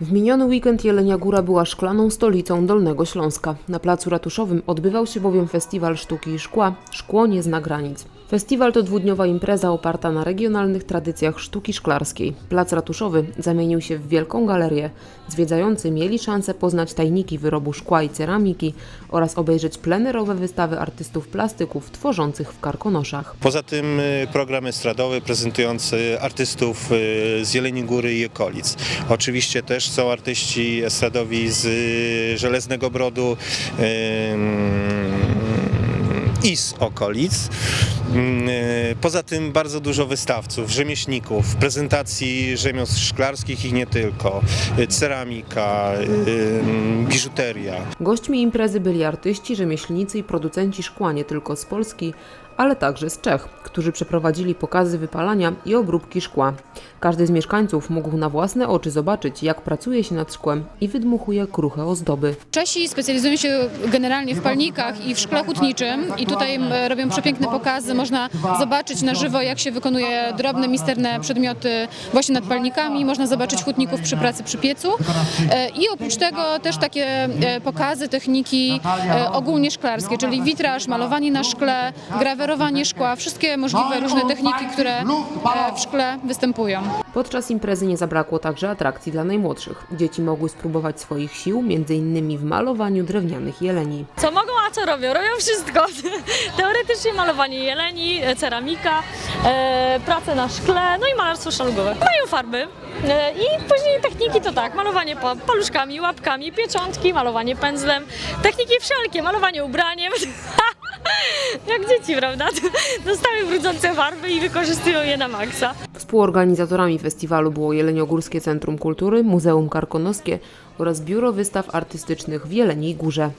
W miniony weekend Jelenia Góra była szklaną stolicą Dolnego Śląska. Na placu ratuszowym odbywał się bowiem festiwal sztuki i szkła Szkło nie zna granic. Festiwal to dwudniowa impreza oparta na regionalnych tradycjach sztuki szklarskiej. Plac ratuszowy zamienił się w wielką galerię. Zwiedzający mieli szansę poznać tajniki wyrobu szkła i ceramiki oraz obejrzeć plenerowe wystawy artystów plastyków tworzących w karkonoszach. Poza tym y, program estradowy prezentujący artystów y, z Jeleni Góry i okolic. Oczywiście też są artyści estradowi z y, Żeleznego Brodu i z okolic. Mm, y, Poza tym bardzo dużo wystawców, rzemieślników, prezentacji rzemiosł szklarskich i nie tylko, y, ceramika, y, biżuteria. Gośćmi imprezy byli artyści, rzemieślnicy i producenci szkła nie tylko z Polski, ale także z Czech, którzy przeprowadzili pokazy wypalania i obróbki szkła. Każdy z mieszkańców mógł na własne oczy zobaczyć, jak pracuje się nad szkłem i wydmuchuje kruche ozdoby. Czesi specjalizują się generalnie w palnikach i w szkle hutniczym i tutaj robią przepiękne pokazy. Można zobaczyć na żywo, jak się wykonuje drobne, misterne przedmioty właśnie nad palnikami. Można zobaczyć hutników przy pracy przy piecu. E, I oprócz tego też takie e, pokazy, techniki e, ogólnie szklarskie, czyli witraż, malowanie na szkle, grawerowanie szkła, wszystkie możliwe różne techniki, które e, w szkle występują. Podczas imprezy nie zabrakło także atrakcji dla najmłodszych. Dzieci mogły spróbować swoich sił, m.in. w malowaniu drewnianych jeleni. Co mogą, a co robią? Robią wszystko. Teoretycznie malowanie jeleni, e, ceramika, e, prace na szkle, no i malarstwo sztalugowe. Mają farby e, i później techniki to tak, malowanie pa, paluszkami, łapkami, pieczątki, malowanie pędzlem, techniki wszelkie, malowanie ubraniem. Jak dzieci, prawda? Dostały brudzące farby i wykorzystują je na maksa. Współorganizatorami festiwalu było Jeleniogórskie Centrum Kultury, Muzeum Karkonoskie oraz Biuro Wystaw Artystycznych w Jeleniej Górze.